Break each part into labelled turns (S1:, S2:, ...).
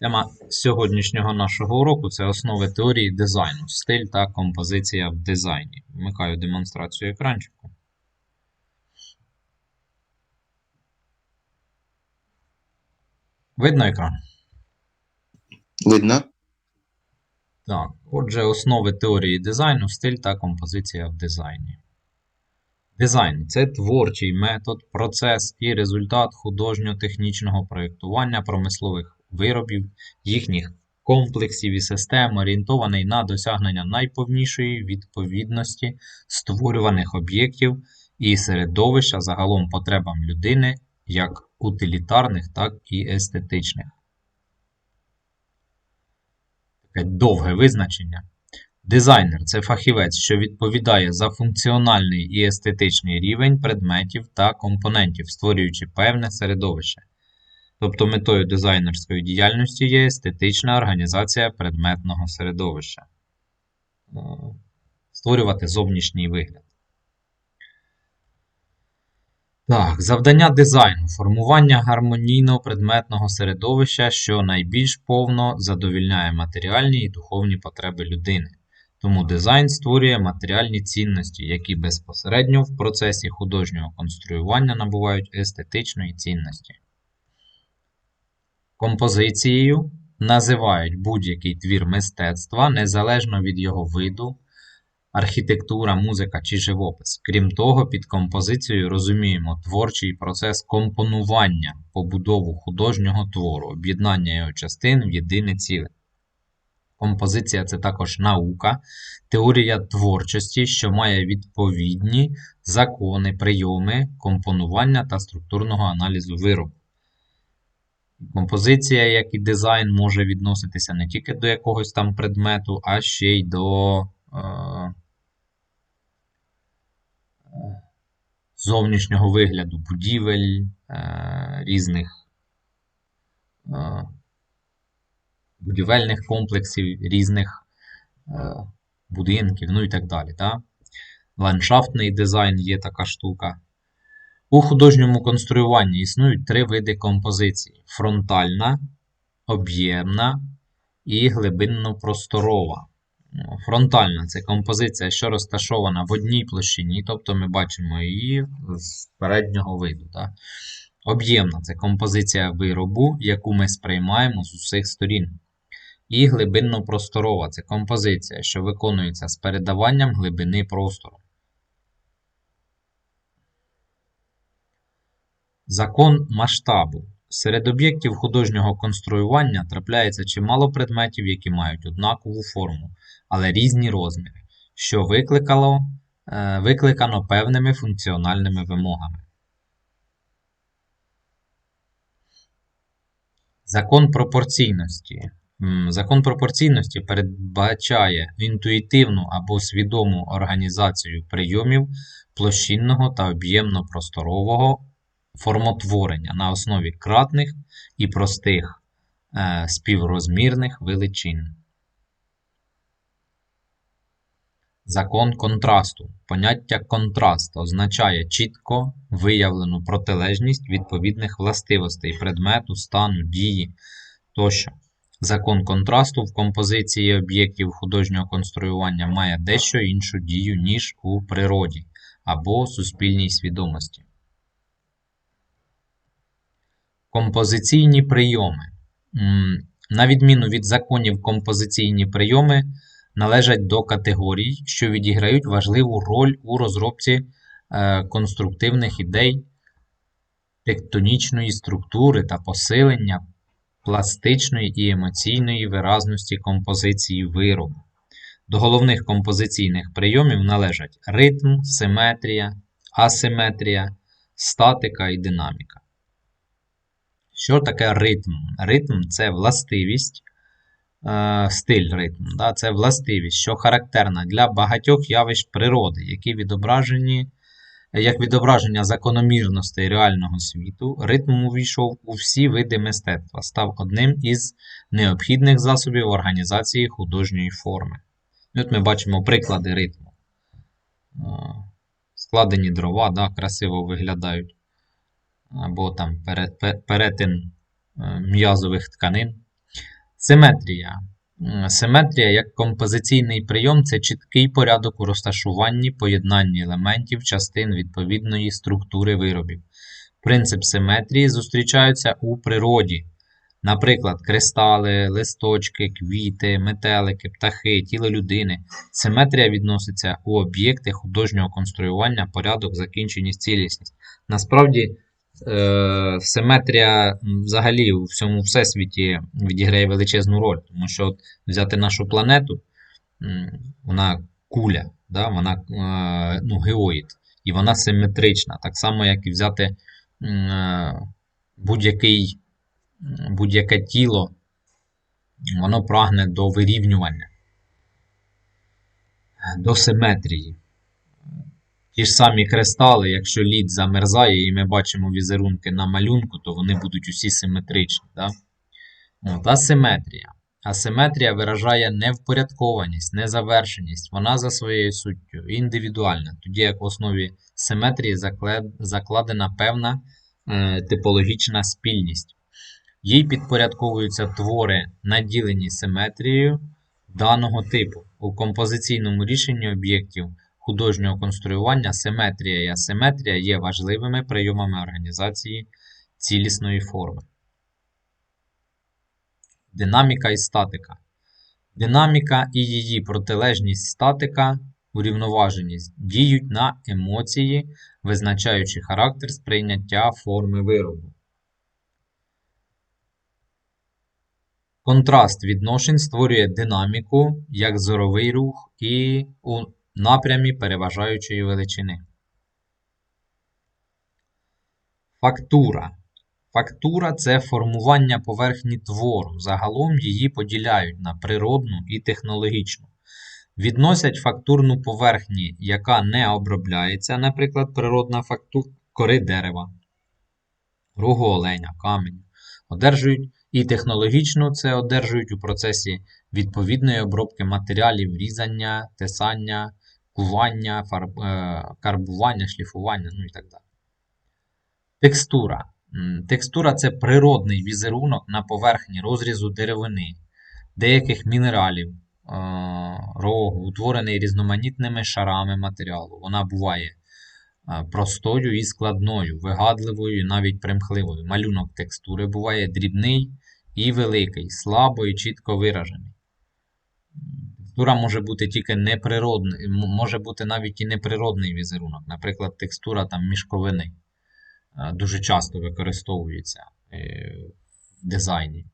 S1: Тема сьогоднішнього нашого уроку це основи теорії дизайну, стиль та композиція в дизайні. Вмикаю демонстрацію екранчику. Видно екран?
S2: Видно?
S1: Так, отже, основи теорії дизайну, стиль та композиція в дизайні. Дизайн це творчий метод, процес і результат художньо-технічного проєктування промислових виробів, їхніх комплексів і систем, орієнтований на досягнення найповнішої відповідності створюваних об'єктів і середовища загалом потребам людини як утилітарних, так і естетичних. Таке довге визначення. Дизайнер це фахівець, що відповідає за функціональний і естетичний рівень предметів та компонентів, створюючи певне середовище. Тобто метою дизайнерської діяльності є естетична організація предметного середовища. Е, Створювати зовнішній вигляд. Так, завдання дизайну формування гармонійного предметного середовища, що найбільш повно задовільняє матеріальні і духовні потреби людини. Тому дизайн створює матеріальні цінності, які безпосередньо в процесі художнього конструювання набувають естетичної цінності. Композицією називають будь-який твір мистецтва незалежно від його виду, архітектура, музика чи живопис. Крім того, під композицією розуміємо творчий процес компонування, побудову художнього твору, об'єднання його частин в єдине ціле. Композиція це також наука, теорія творчості, що має відповідні закони, прийоми компонування та структурного аналізу виробу. Композиція, як і дизайн, може відноситися не тільки до якогось там предмету, а ще й до е, зовнішнього вигляду будівель, е, різних е, будівельних комплексів, різних е, будинків, ну і так далі. Да? Ландшафтний дизайн є така штука. У художньому конструюванні існують три види композиції: фронтальна, об'ємна і глибинно-просторова. Ну, Фронтальна це композиція, що розташована в одній площині, тобто ми бачимо її з переднього виду. Так? Об'ємна це композиція виробу, яку ми сприймаємо з усіх сторін. І глибинно-просторова це композиція, що виконується з передаванням глибини простору. Закон масштабу. Серед об'єктів художнього конструювання трапляється чимало предметів, які мають однакову форму, але різні розміри, що викликало, е, викликано певними функціональними вимогами. Закон пропорційності. Закон пропорційності передбачає інтуїтивну або свідому організацію прийомів площинного та об'ємно-просторового формотворення на основі кратних і простих е, співрозмірних величин. Закон контрасту. Поняття контраст означає чітко виявлену протилежність відповідних властивостей предмету, стану, дії тощо. Закон контрасту в композиції об'єктів художнього конструювання має дещо іншу дію, ніж у природі або суспільній свідомості. Композиційні прийоми. На відміну від законів, композиційні прийоми належать до категорій, що відіграють важливу роль у розробці е, конструктивних ідей, тектонічної структури та посилення пластичної і емоційної виразності композиції виробу. До головних композиційних прийомів належать ритм, симетрія, асиметрія, статика і динаміка. Що таке ритм? Ритм це властивість, е, стиль ритм. Да? Це властивість, що характерна для багатьох явищ природи, які відображені як відображення закономірностей реального світу, ритм увійшов у всі види мистецтва, став одним із необхідних засобів організації художньої форми. І от ми бачимо приклади ритму. Е, Складені дрова, да, красиво виглядають або там перетин е, м'язових тканин. Симетрія. Симетрія як композиційний прийом це чіткий порядок у розташуванні, поєднанні елементів частин відповідної структури виробів. Принцип симетрії зустрічається у природі. Наприклад, кристали, листочки, квіти, метелики, птахи, тіло людини. Симетрія відноситься у об'єкти художнього конструювання, порядок, закінченість, цілісність. Насправді, е, симетрія взагалі у всьому всесвіті відіграє величезну роль, тому що от взяти нашу планету, вона куля, да, вона е, ну, геоїд, і вона симетрична. Так само, як і взяти е, будь-який, будь-яке тіло, воно прагне до вирівнювання, до симетрії. Ті ж самі кристали, якщо лід замерзає, і ми бачимо візерунки на малюнку, то вони будуть усі симетричні. Да? От, асиметрія. Асиметрія виражає невпорядкованість, незавершеність. Вона за своєю суттю індивідуальна, тоді як в основі симетрії закладена певна е, типологічна спільність. Їй підпорядковуються твори, наділені симетрією даного типу. У композиційному рішенні об'єктів художнього конструювання симетрія і асиметрія є важливими прийомами організації цілісної форми. Динаміка і статика. Динаміка і її протилежність статика, урівноваженість діють на емоції, визначаючи характер сприйняття форми виробу. Контраст відношень створює динаміку як зоровий рух і напрямі переважаючої величини. Фактура. Фактура це формування поверхні твору. Загалом її поділяють на природну і технологічну. Відносять фактурну поверхні, яка не обробляється, наприклад, природна фактура кори дерева, рогу оленя, каменю. Одержують і технологічно це одержують у процесі відповідної обробки матеріалів, різання, тесання, кування, фарб, е, карбування, шліфування, ну і так далі. Текстура. Текстура це природний візерунок на поверхні розрізу деревини, деяких мінералів, е, рогу, утворений різноманітними шарами матеріалу. Вона буває е, простою і складною, вигадливою і навіть примхливою. Малюнок текстури буває дрібний і великий, слабо і чітко виражений. Текстура може бути тільки неприродний, може бути навіть і неприродний візерунок, наприклад, текстура там мішковини е, дуже часто використовується е, в дизайні.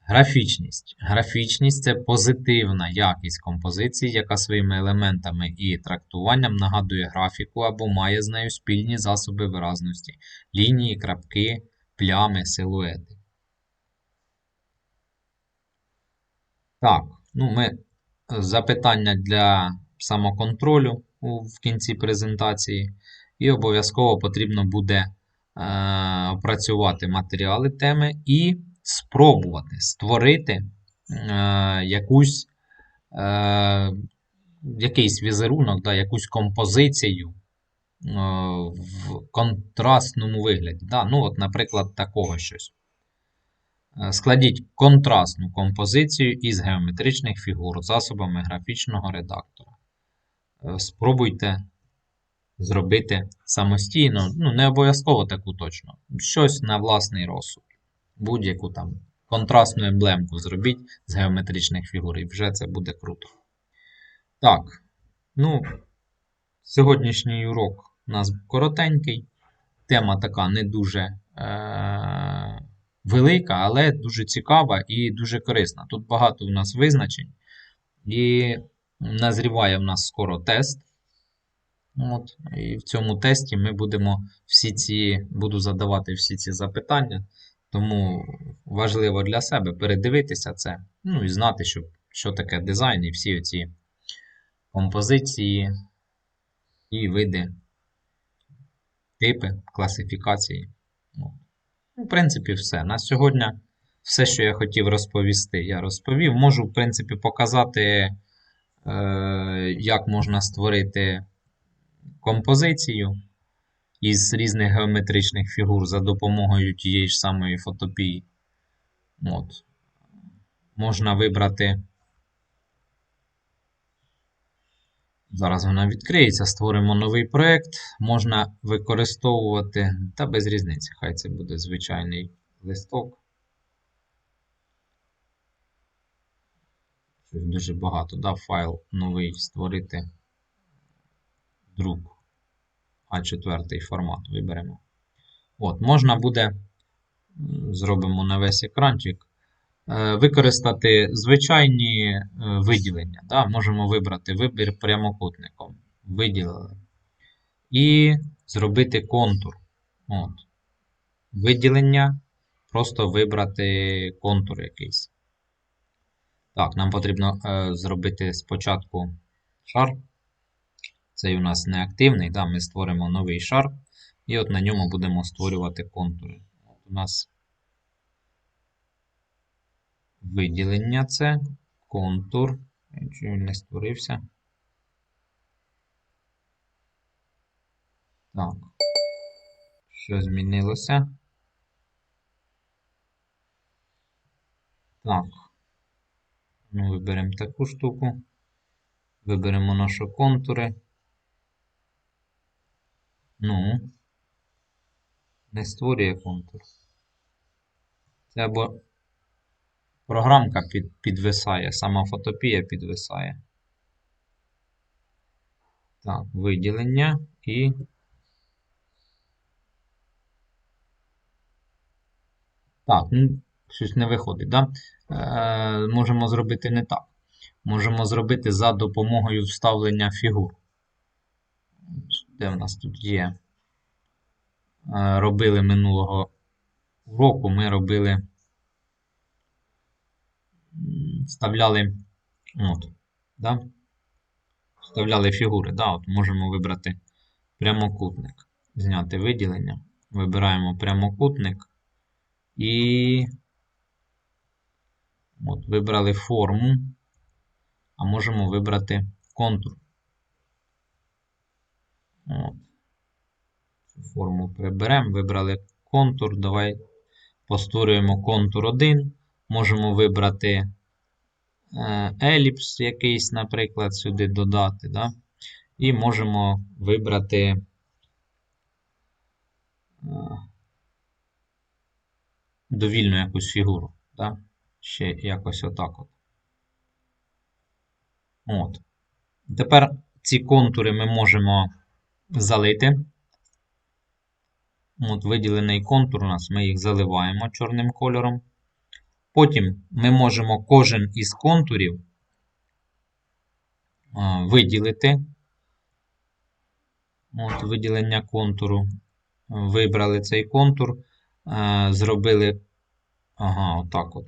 S1: Графічність. Графічність це позитивна якість композиції, яка своїми елементами і трактуванням нагадує графіку або має з нею спільні засоби виразності, лінії, крапки, плями, силуети. Так, ну ми е, запитання для самоконтролю в кінці презентації, і обов'язково потрібно буде е, опрацювати матеріали теми і спробувати створити е, якусь, якийсь візерунок, да, якусь композицію в контрастному вигляді. Да? Ну, от, наприклад, такого щось. Е, Складіть контрастну композицію із геометричних фігур засобами графічного редактора. Е, Спробуйте зробити самостійно, ну, не обов'язково таку точно. Щось на власний розсуд. Будь-яку там контрастну емблемку зробіть з геометричних фігур, і вже це буде круто. Так, ну, сьогоднішній урок у нас коротенький. Тема така не дуже е- велика, але дуже цікава і дуже корисна. Тут багато у нас визначень. І назріває в нас скоро тест. От, і в цьому тесті ми будемо всі ці, буду задавати всі ці запитання. Тому важливо для себе передивитися це, ну і знати, що, що таке дизайн і всі ці композиції і види, типи, класифікації. В принципі, все. На сьогодні все, що я хотів розповісти, я розповів. Можу, в принципі, показати, е, як можна створити композицію із різних геометричних фігур за допомогою тієї ж самої фотопії. От. Можна вибрати. Зараз вона відкриється, створимо новий проєкт. Можна використовувати, та без різниці, хай це буде звичайний листок. Щось дуже багато. Да, файл новий створити друк А4 формат виберемо. От, можна буде, зробимо на весь екранчик, використати звичайні е, виділення. Да? Можемо вибрати вибір прямокутником. Виділили. І зробити контур. От. Виділення, просто вибрати контур якийсь. Так, нам потрібно е, зробити спочатку шар. Цей у нас неактивний, да, ми створимо новий шар, і от на ньому будемо створювати контури. От у нас виділення це, контур. Якщо він не створився. Так. Що змінилося? Так. Ну, виберемо таку штуку. Виберемо наші контури. Ну, не створює контур. Це або програмка під, підвисає, сама фотопія підвисає. Так, виділення і. Так, ну, щось не виходить, да? Е, можемо зробити не так. Можемо зробити за допомогою вставлення фігур. Де в нас тут є? Е, робили минулого уроку, ми робили. Вставляли. От, да? Вставляли фігури. Да? От можемо вибрати прямокутник. Зняти виділення. Вибираємо прямокутник. І от, вибрали форму, а можемо вибрати контур. От. Форму приберемо, вибрали контур. Давай постворюємо контур 1. Можемо вибрати е, еліпс якийсь, наприклад, сюди додати. Да? І можемо вибрати. е, довільну якусь фігуру. Да? Ще якось отак от. От. Тепер ці контури ми можемо залити. От виділений контур у нас, ми їх заливаємо чорним кольором. Потім ми можемо кожен із контурів виділити. От, виділення контуру. Вибрали цей контур. Зробили. Ага, отак от.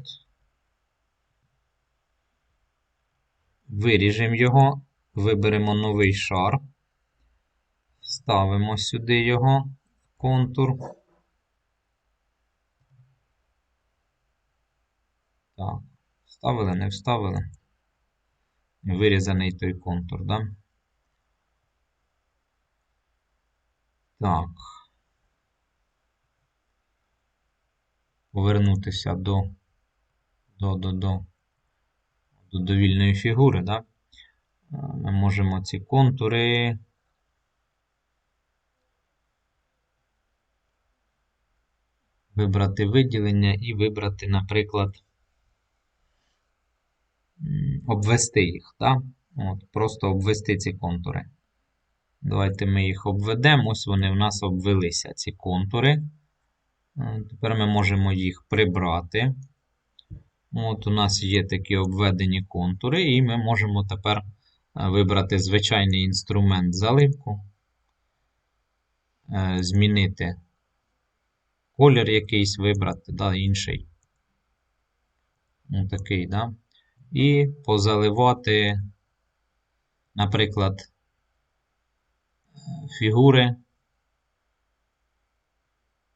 S1: Виріжемо його, виберемо новий шар, ставимо сюди його контур. Так, вставили, не вставили. Вирізаний той контур, да? Так. повернутися до, до, до, до, до довільної фігури, да? ми можемо ці контури. Вибрати виділення і вибрати, наприклад, обвести їх. Да? От, Просто обвести ці контури. Давайте ми їх обведемо. Ось вони в нас обвелися, ці контури. Е, тепер ми можемо їх прибрати. От У нас є такі обведені контури, і ми можемо тепер е, вибрати звичайний інструмент заливку, е, змінити колір якийсь вибрати, да, інший. Такий, да? І позаливати, наприклад, фігури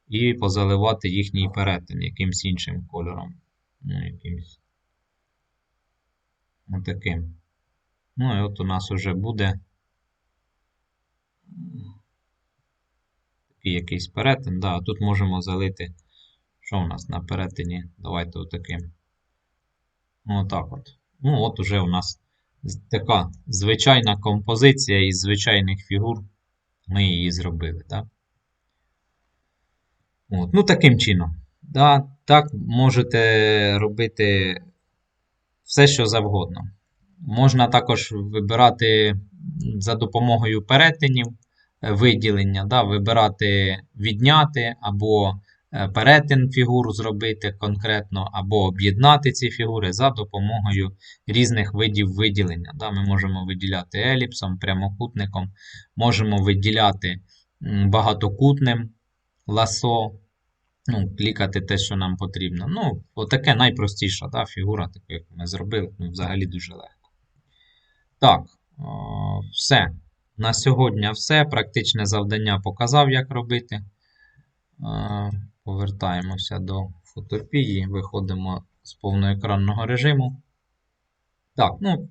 S1: і позаливати їхній перетин якимсь іншим кольором. Ну, якимсь таким. Ну, і от у нас вже буде такий якийсь перетин. Да, Тут можемо залити Що у нас на перетині? Давайте отаким. Отак от. Ну, от уже у нас така звичайна композиція із звичайних фігур. Ми її зробили, так? От. Ну, таким чином. Да, так можете робити все, що завгодно. Можна також вибирати за допомогою перетинів е, виділення, да, вибирати відняти або перетин фігур зробити конкретно, або об'єднати ці фігури за допомогою різних видів виділення. Да, ми можемо виділяти еліпсом, прямокутником, можемо виділяти багатокутним ласо, ну, клікати те, що нам потрібно. Ну, отаке найпростіша да, фігура, таку, як ми зробили, ну, взагалі дуже легко. Так, о, все. На сьогодні все. Практичне завдання показав, як робити. Повертаємося до фотопії, виходимо з повноекранного режиму. Так, ну,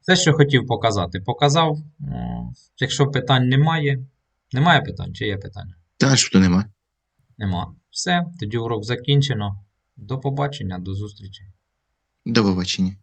S1: все, що хотів показати, показав. Якщо питань немає, немає питань, чи є питання?
S2: Та що то нема.
S1: Нема. Все, тоді урок закінчено. До побачення, до зустрічі.
S2: До побачення.